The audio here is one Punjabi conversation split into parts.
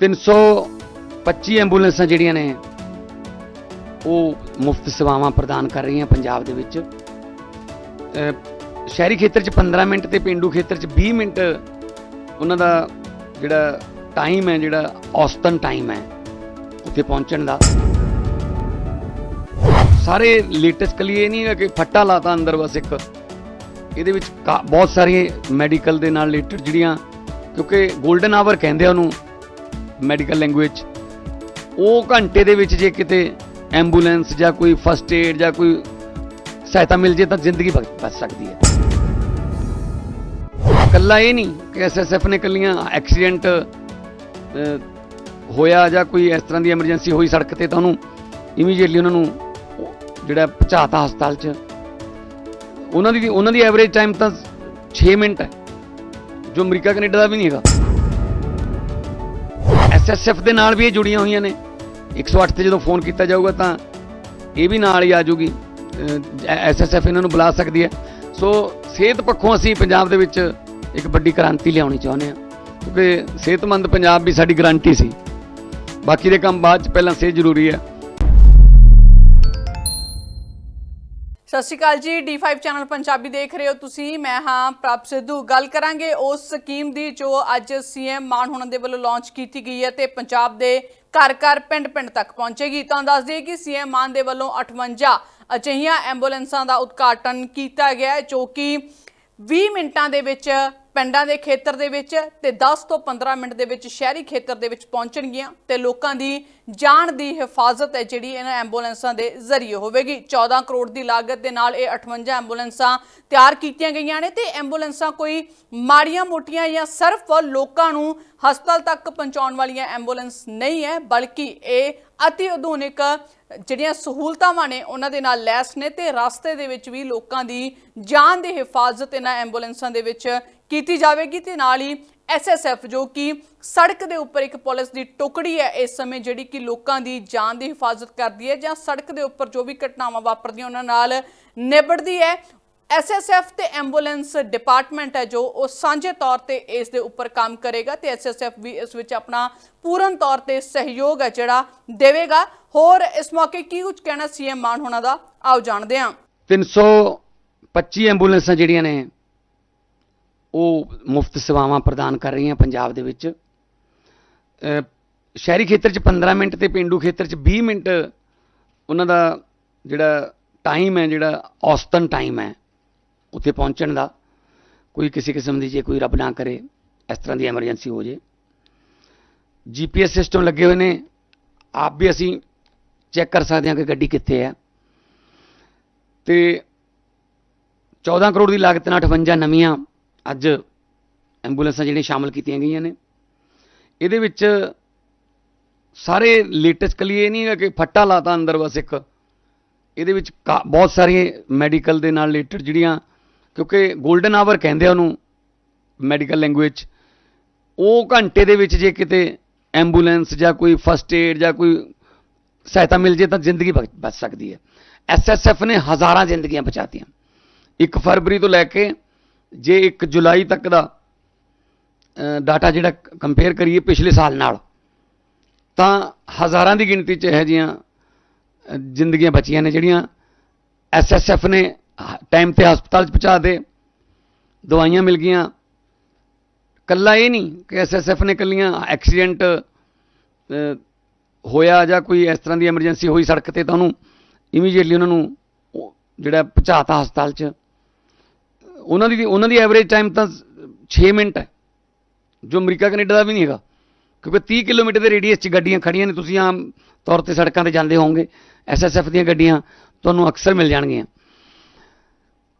325 ਐਂਬੂਲੈਂਸਾਂ ਜਿਹੜੀਆਂ ਨੇ, ਉਹ ਮੁਫਤ ਸੇਵਾਵਾਂ ਪ੍ਰਦਾਨ ਕਰ ਰਹੀਆਂ ਪੰਜਾਬ ਦੇ ਵਿੱਚ। ਸ਼ਹਿਰੀ ਖੇਤਰ 'ਚ 15 ਮਿੰਟ ਤੇ ਪਿੰਡੂ ਖੇਤਰ 'ਚ 20 ਮਿੰਟ, ਉਹਨਾਂ ਦਾ ਜਿਹੜਾ ਟਾਈਮ ਹੈ, ਜਿਹੜਾ ਔਸਤਨ ਟਾਈਮ ਹੈ, ਉੱਥੇ ਪਹੁੰਚਣ ਦਾ। ਸਾਰੇ ਲੇਟੈਸਟ ਕਲੀ ਇਹ ਨਹੀਂ ਹੈ ਕਿ ਫੱਟਾ ਲਾਤਾ ਅੰਦਰ ਬਸ ਇੱਕ। ਇਹਦੇ ਵਿੱਚ ਕਾ- ਬਹੁਤ ਸਾਰੇ ਮੈਡੀਕਲ ਦੇ ਨਾਲ ਰਿਲੇਟਡ ਜਿਹੜੀਆਂ, ਕਿਉਂਕਿ 골ਡਨ ਆਵਰ ਕਹਿੰਦੇ ਆ ਉਹਨੂੰ ਮੈਡੀਕਲ ਲੈਂਗੁਏਜ ਉਹ ਘੰਟੇ ਦੇ ਵਿੱਚ ਜੇ ਕਿਤੇ ਐਂਬੂਲੈਂਸ ਜਾਂ ਕੋਈ ਫਸਟ ਏਡ ਜਾਂ ਕੋਈ ਸਹਾਇਤਾ ਮਿਲ ਜੇ ਤਾਂ ਜ਼ਿੰਦਗੀ ਬਚ ਸਕਦੀ ਹੈ। ਕੱਲਾ ਇਹ ਨਹੀਂ ਕਿ ਐਸਐਸਐਫ ਨੇ ਕੱਲੀਆਂ ਐਕਸੀਡੈਂਟ ਹੋਇਆ ਜਾਂ ਕੋਈ ਇਸ ਤਰ੍ਹਾਂ ਦੀ ਐਮਰਜੈਂਸੀ ਹੋਈ ਸੜਕ ਤੇ ਤਾਂ ਉਹਨੂੰ ਇਮੀਡੀਏਟਲੀ ਉਹਨਾਂ ਨੂੰ ਉਹ ਜਿਹੜਾ ਪਹੁੰਚਾਤਾ ਹਸਪਤਾਲ 'ਚ। ਉਹਨਾਂ ਦੀ ਉਹਨਾਂ ਦੀ ਐਵਰੇਜ ਟਾਈਮ ਤਾਂ 6 ਮਿੰਟ ਹੈ, ਜੋ ਅਮਰੀਕਾ, ਕੈਨੇਡਾ ਦਾ ਵੀ ਨਹੀਂ ਹੈਗਾ। ਐਸਐਸਐਫ ਦੇ ਨਾਲ ਵੀ ਇਹ ਜੁੜੀਆਂ ਹੋਈਆਂ ਨੇ। 108 ਤੇ ਜਦੋਂ ਫੋਨ ਕੀਤਾ ਜਾਊਗਾ ਤਾਂ ਇਹ ਵੀ ਨਾਲ ਹੀ ਆ ਜਾਊਗੀ ਐਸਐਸਐਫ ਇਹਨਾਂ ਨੂੰ ਬੁਲਾ ਸਕਦੀ ਹੈ। ਸੋ ਸਿਹਤ ਪੱਖੋਂ ਅਸੀਂ ਪੰਜਾਬ ਦੇ ਵਿੱਚ ਇੱਕ ਵੱਡੀ ਕ੍ਰਾਂਤੀ ਲਿਆਉਣੀ ਚਾਹੁੰਦੇ ਹਾਂ। ਕਿਉਂਕਿ ਸਿਹਤਮੰਦ ਪੰਜਾਬ ਵੀ ਸਾਡੀ ਗਰੰਟੀ ਸੀ। ਬਾਕੀ ਦੇ ਕੰਮ ਬਾਅਦ ਚ ਪਹਿਲਾਂ ਸਿਹਤ ਜ਼ਰੂਰੀ ਹੈ। ਸਤਿ ਸ਼੍ਰੀ ਅਕਾਲ ਜੀ D5 ਚੈਨਲ ਪੰਜਾਬੀ ਦੇਖ ਰਹੇ ਹੋ ਤੁਸੀਂ। ਮੈਂ ਹਾਂ ਪ੍ਰਭ ਸਿੱਧੂ। ਗੱਲ ਕਰਾਂਗੇ ਉਸ ਸਕੀਮ ਦੀ ਜੋ ਅੱਜ ਸੀਐਮ ਮਾਨ ਹੁਣਾਂ ਦੇ ਵੱਲੋਂ ਲਾਂਚ ਕੀਤੀ ਗਈ ਹੈ ਤੇ ਪੰਜਾਬ ਦੇ ਘਰ ਘਰ ਪਿੰਡ ਪਿੰਡ ਤੱਕ ਪਹੁੰਚੇਗੀ। ਤਾਂ ਦੱਸ ਦਈਏ ਕਿ ਸੀਐਮ ਮਾਨ ਦੇ ਵੱਲੋਂ 58 ਅਜਿਹੀਆਂ ਐਂਬੂਲੈਂਸਾਂ ਦਾ ਉਦਘਾਟਨ ਕੀਤਾ ਗਿਆ ਜੋ ਕਿ 20 ਮਿੰਟਾਂ ਦੇ ਵਿੱਚ ਪਿੰਡਾਂ ਦੇ ਖੇਤਰ ਦੇ ਵਿੱਚ ਤੇ 10 ਤੋਂ 15 ਮਿੰਟ ਦੇ ਵਿੱਚ ਸ਼ਹਿਰੀ ਖੇਤਰ ਦੇ ਵਿੱਚ ਪਹੁੰਚਣਗੀਆਂ ਤੇ ਲੋਕਾਂ ਦੀ ਜਾਨ ਦੀ ਹਿਫਾਜ਼ਤ ਹੈ ਜਿਹੜੀ ਇਹਨਾਂ ਐਂਬੂਲੈਂਸਾਂ ਦੇ ਜ਼ਰੀਏ ਹੋਵੇਗੀ। 14 ਕਰੋੜ ਦੀ ਲਾਗਤ ਦੇ ਨਾਲ ਇਹ 58 ਐਂਬੂਲੈਂਸਾਂ ਤਿਆਰ ਕੀਤੀਆਂ ਗਈਆਂ ਨੇ ਤੇ ਐਂਬੂਲੈਂਸਾਂ ਕੋਈ ਮਾੜੀਆਂ ਮੋਟੀਆਂ ਜਾਂ ਸਿਰਫ ਲੋਕਾਂ ਨੂੰ ਹਸਪਤਾਲ ਤੱਕ ਪਹੁੰਚਾਉਣ ਵਾਲੀਆਂ ਐਂਬੂਲੈਂਸ ਨਹੀਂ ਹੈ, ਬਲਕਿ ਇਹ ਅਤੀ ਆਧੁਨਿਕ ਜਿਹੜੀਆਂ ਸਹੂਲਤਾਂ ਨੇ ਉਹਨਾਂ ਦੇ ਨਾਲ ਲੈਸ ਨੇ ਤੇ ਰਸਤੇ ਦੇ ਵਿੱਚ ਵੀ ਲੋਕਾਂ ਦੀ ਜਾਨ ਦੀ ਹਿਫਾਜ਼ਤ ਇਹਨਾਂ ਐਂਬੂਲੈਂਸਾਂ ਦੇ ਵਿੱਚ ਕੀਤੀ ਜਾਵੇਗੀ ਤੇ ਨਾਲ ਹੀ ਐਸਐਸਐਫ ਜੋ ਕਿ ਸੜਕ ਦੇ ਉੱਪਰ ਇੱਕ ਪੁਲਿਸ ਦੀ ਟੁਕੜੀ ਹੈ, ਇਸ ਸਮੇਂ ਜਿਹੜੀ ਕਿ ਲੋਕਾਂ ਦੀ ਜਾਨ ਦੀ ਹਿਫਾਜ਼ਤ ਕਰਦੀ ਹੈ ਜਾਂ ਸੜਕ ਦੇ ਉੱਪਰ ਜੋ ਵੀ ਘਟਨਾਵਾਂ ਵਾਪਰਦੀਆਂ ਉਹਨਾਂ ਨਾਲ ਨਿਬੜਦੀ ਹੈ। ਐਸਐਸਐਫ ਤੇ ਐਂਬੂਲੈਂਸ ਡਿਪਾਰਟਮੈਂਟ ਹੈ ਜੋ ਉਹ ਸਾਂਝੇ ਤੌਰ ਤੇ ਇਸ ਦੇ ਉੱਪਰ ਕੰਮ ਕਰੇਗਾ ਤੇ ਐਸਐਸਐਫ ਵੀ ਇਸ ਵਿੱਚ ਆਪਣਾ ਪੂਰਨ ਤੌਰ ਤੇ ਸਹਿਯੋਗ ਹੈ ਜਿਹੜਾ ਦੇਵੇਗਾ। ਹੋਰ ਇਸ ਮੌਕੇ ਕੀ ਕੁਝ ਕਹਿਣਾ ਸੀਐਮ ਮਾਨ ਹੋਣਾ ਦਾ? ਆਓ ਜਾਣਦੇ ਹਾਂ। 325 ਐਂਬੂਲੈਂਸਾਂ ਜਿਹੜੀਆਂ ਨੇ, ਉਹ ਮੁਫਤ ਸੇਵਾਵਾਂ ਪ੍ਰਦਾਨ ਕਰ ਰਹੀਆਂ ਪੰਜਾਬ ਦੇ ਵਿੱਚ। ਸ਼ਹਿਰੀ ਖੇਤਰ 'ਚ 15 ਮਿੰਟ ਤੇ ਪਿੰਡੂ ਖੇਤਰ 'ਚ 20 ਮਿੰਟ, ਉਹਨਾਂ ਦਾ ਜਿਹੜਾ ਟਾਈਮ ਹੈ, ਜਿਹੜਾ ਔਸਤਨ ਟਾਈਮ ਹੈ ਉੱਥੇ ਪਹੁੰਚਣ ਦਾ ਕੋਈ ਕਿਸੇ ਕਿਸਮ ਦੀ ਜੇ ਕੋਈ ਰੱਬ ਨਾ ਕਰੇ, ਇਸ ਤਰ੍ਹਾਂ ਦੀ ਐਮਰਜੈਂਸੀ ਹੋ ਜੇ। ਜੀਪੀਐਸ ਸਿਸਟਮ ਲੱਗੇ ਹੋਏ ਨੇ, ਆਪ ਵੀ ਅਸੀਂ ਚੈੱਕ ਕਰ ਸਕਦੇ ਹਾਂ ਕਿ ਗੱਡੀ ਕਿੱਥੇ ਹੈ। ਤੇ 14 ਕਰੋੜ ਦੀ ਲਾਗਤ ਨਾਲ 58 ਨਵੀਆਂ ਅੱਜ ਐਂਬੂਲੈਂਸਾਂ ਜਿਹੜੀਆਂ ਸ਼ਾਮਲ ਕੀਤੀਆਂ ਗਈਆਂ ਨੇ। ਇਹਦੇ ਵਿੱਚ ਸਾਰੇ ਲੇਟੈਸਟ ਕਲੀ ਇਹ ਨਹੀਂ ਹੈ ਕਿ ਫੱਟਾ ਲਾਤਾ ਅੰਦਰ ਬਸ ਇੱਕ। ਇਹਦੇ ਵਿੱਚ ਕਾ- ਬਹੁਤ ਸਾਰੀਆਂ ਮੈਡੀਕਲ ਦੇ ਨਾਲ ਰਿਲੇਟਡ ਜਿਹੜੀਆਂ ਕਿਉਂਕਿ 골ਡਨ ਆਵਰ ਕਹਿੰਦੇ ਆ ਉਹਨੂੰ ਮੈਡੀਕਲ ਲੈਂਗੁਏਜ ਉਹ ਘੰਟੇ ਦੇ ਵਿੱਚ ਜੇ ਕਿਤੇ ਐਂਬੂਲੈਂਸ ਜਾਂ ਕੋਈ ਫਸਟ ਏਡ ਜਾਂ ਕੋਈ ਸਹਾਇਤਾ ਮਿਲ ਜੇ ਤਾਂ ਜ਼ਿੰਦਗੀ ਬਚ ਬਚ ਸਕਦੀ ਹੈ। ਐਸਐਸਐਫ ਨੇ ਹਜ਼ਾਰਾਂ ਜ਼ਿੰਦਗੀਆਂ ਬਚਾਤੀਆਂ। 1 ਫਰਵਰੀ ਤੋਂ ਲੈ ਕੇ ਜੇ 1 ਜੁਲਾਈ ਤੱਕ ਦਾ ਡਾਟਾ ਜਿਹੜਾ ਕੰਪੇਅਰ ਕਰੀਏ ਪਿਛਲੇ ਸਾਲ ਨਾਲ, ਤਾਂ ਹਜ਼ਾਰਾਂ ਦੀ ਗਿਣਤੀ 'ਚ ਇਹੋ ਜਿਹੀਆਂ ਜ਼ਿੰਦਗੀਆਂ ਬਚੀਆਂ ਨੇ ਜਿਹੜੀਆਂ ਐਸਐਸਐਫ ਨੇ ਟਾਈਮ ਤੇ ਹਸਪਤਾਲ 'ਚ ਪਹੁੰਚਾ ਦੇ। ਦਵਾਈਆਂ ਮਿਲ ਗਈਆਂ। ਕੱਲਾ ਇਹ ਨਹੀਂ ਕਿ ਐਸਐਸਐਫ ਨੇ ਕੱਲੀਆਂ ਐਕਸੀਡੈਂਟ ਹੋਇਆ ਜਾਂ ਕੋਈ ਇਸ ਤਰ੍ਹਾਂ ਦੀ ਐਮਰਜੈਂਸੀ ਹੋਈ ਸੜਕ ਤੇ ਤਾਂ ਉਹਨੂੰ ਇਮੀਡੀਏਟਲੀ ਉਹਨਾਂ ਨੂੰ ਉਹ ਜਿਹੜਾ ਪਹੁੰਚਾਤਾ ਹਸਪਤਾਲ 'ਚ। ਉਹਨਾਂ ਦੀ ਉਹਨਾਂ ਦੀ ਐਵਰੇਜ ਟਾਈਮ ਤਾਂ 6 ਮਿੰਟ ਹੈ, ਜੋ ਅਮਰੀਕਾ, ਕੈਨੇਡਾ ਦਾ ਵੀ ਨਹੀਂ ਹੈਗਾ। ਕਿਉਂਕਿ 30 ਕਿਲੋਮੀਟਰ ਦੇ ਰੇਡੀਅਸ 'ਚ ਗੱਡੀਆਂ ਖੜੀਆਂ ਨੇ, ਤੁਸੀਂ ਆਮ ਤੌਰ ਤੇ ਸੜਕਾਂ ਤੇ ਜਾਂਦੇ ਹੋਵੋਗੇ। ਐਸਐਸਐਫ ਦੀਆਂ ਗੱਡੀਆਂ ਤੁਹਾਨੂੰ ਅਕਸਰ ਮਿਲ ਜਾਣਗੀਆਂ।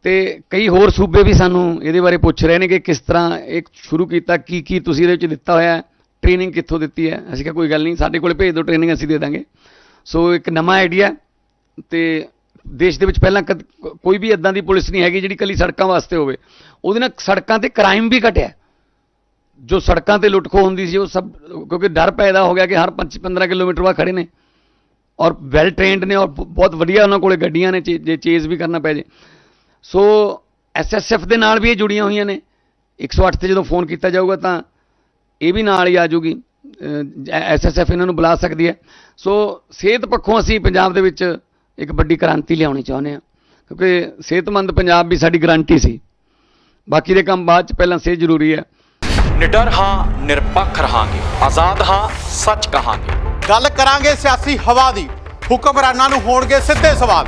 ਤੇ ਕਈ ਹੋਰ ਸੂਬੇ ਵੀ ਸਾਨੂੰ ਇਹਦੇ ਬਾਰੇ ਪੁੱਛ ਰਹੇ ਨੇ ਕਿ ਕਿਸ ਤਰ੍ਹਾਂ ਇਹ ਸ਼ੁਰੂ ਕੀਤਾ, ਕੀ ਕੀ ਤੁਸੀਂ ਇਹਦੇ ਵਿੱਚ ਦਿੱਤਾ ਹੋਇਆ ਟ੍ਰੇਨਿੰਗ ਕਿੱਥੋਂ ਦਿੱਤੀ ਹੈ? ਅਸੀਂ ਕਿਹਾ ਕੋਈ ਗੱਲ ਨਹੀਂ, ਸਾਡੇ ਕੋਲੇ ਭੇਜ ਦਿਓ ਟ੍ਰੇਨਿੰਗ ਅਸੀਂ ਦੇ ਦਾਂਗੇ। ਸੋ ਇੱਕ ਨਵਾਂ ਆਈਡੀਆ ਤੇ ਦੇਸ਼ ਦੇ ਵਿੱਚ ਪਹਿਲਾਂ ਕਦ- ਕੋਈ ਵੀ ਇਦਾਂ ਦੀ ਪੁਲਿਸ ਨਹੀਂ ਹੈਗੀ ਜਿਹੜੀ ਕੱਲੀ ਸੜਕਾਂ ਵਾਸਤੇ ਹੋਵੇ। ਉਹਦੇ ਨਾਲ ਸੜਕਾਂ ਤੇ ਕ੍ਰਾਈਮ ਵੀ ਘਟਿਆ। ਜੋ ਸੜਕਾਂ ਤੇ ਲੁੱਟਖੋ ਹੁੰਦੀ ਸੀ, ਉਹ ਸਭ, ਕਿਉਂਕਿ ਡਰ ਪੈਦਾ ਹੋ ਗਿਆ ਕਿ ਹਰ 25 15 ਕਿਲੋਮੀਟਰ ਬਾਅਦ ਖੜੇ ਨੇ। ਔਰ ਵੈਲ ਟ੍ਰੇਨਡ ਨੇ ਔਰ ਬਹੁਤ ਵਧੀਆ ਉਹਨਾਂ ਕੋਲੇ ਗੱਡੀਆਂ ਨੇ, ਚੇ- ਜੇ ਚੇਜ਼ ਵੀ ਕਰਨਾ ਪੈ ਜੇ। ਸੋ ਐਸਐਸਐਫ ਦੇ ਨਾਲ ਵੀ ਇਹ ਜੁੜੀਆਂ ਹੋਈਆਂ ਨੇ। 108 ਤੇ ਜਦੋਂ ਫੋਨ ਕੀਤਾ ਜਾਊਗਾ ਤਾਂ ਇਹ ਵੀ ਨਾਲ ਹੀ ਆ ਜਾਊਗੀ ਐਸਐਸਐਫ ਇਹਨਾਂ ਨੂੰ ਬੁਲਾ ਸਕਦੀ ਹੈ। ਸੋ ਸਿਹਤ ਪੱਖੋਂ ਅਸੀਂ ਪੰਜਾਬ ਦੇ ਵਿੱਚ ਇੱਕ ਵੱਡੀ ਕ੍ਰਾਂਤੀ ਲਿਆਉਣੀ ਚਾਹੁੰਦੇ ਹਾਂ। ਕਿਉਂਕਿ ਸਿਹਤਮੰਦ ਪੰਜਾਬ ਵੀ ਸਾਡੀ ਗਾਰੰਟੀ ਸੀ। ਬਾਕੀ ਦੇ ਕੰਮ ਬਾਅਦ ਚ ਪਹਿਲਾਂ ਸਿਹਤ ਜ਼ਰੂਰੀ ਹੈ। ਨਿਡਰ ਹਾਂ ਨਿਰਪੱਖ ਰਹਾਂਗੇ। ਆਜ਼ਾਦ ਹਾਂ ਸੱਚ ਕਹਾਂਗੇ। ਗੱਲ ਕਰਾਂਗੇ ਸਿਆਸੀ ਹਵਾ ਦੀ। ਹੁਕਮਰਾਨਾਂ ਨੂੰ ਹੋਣਗੇ ਸਿੱਧੇ ਸਵਾਲ।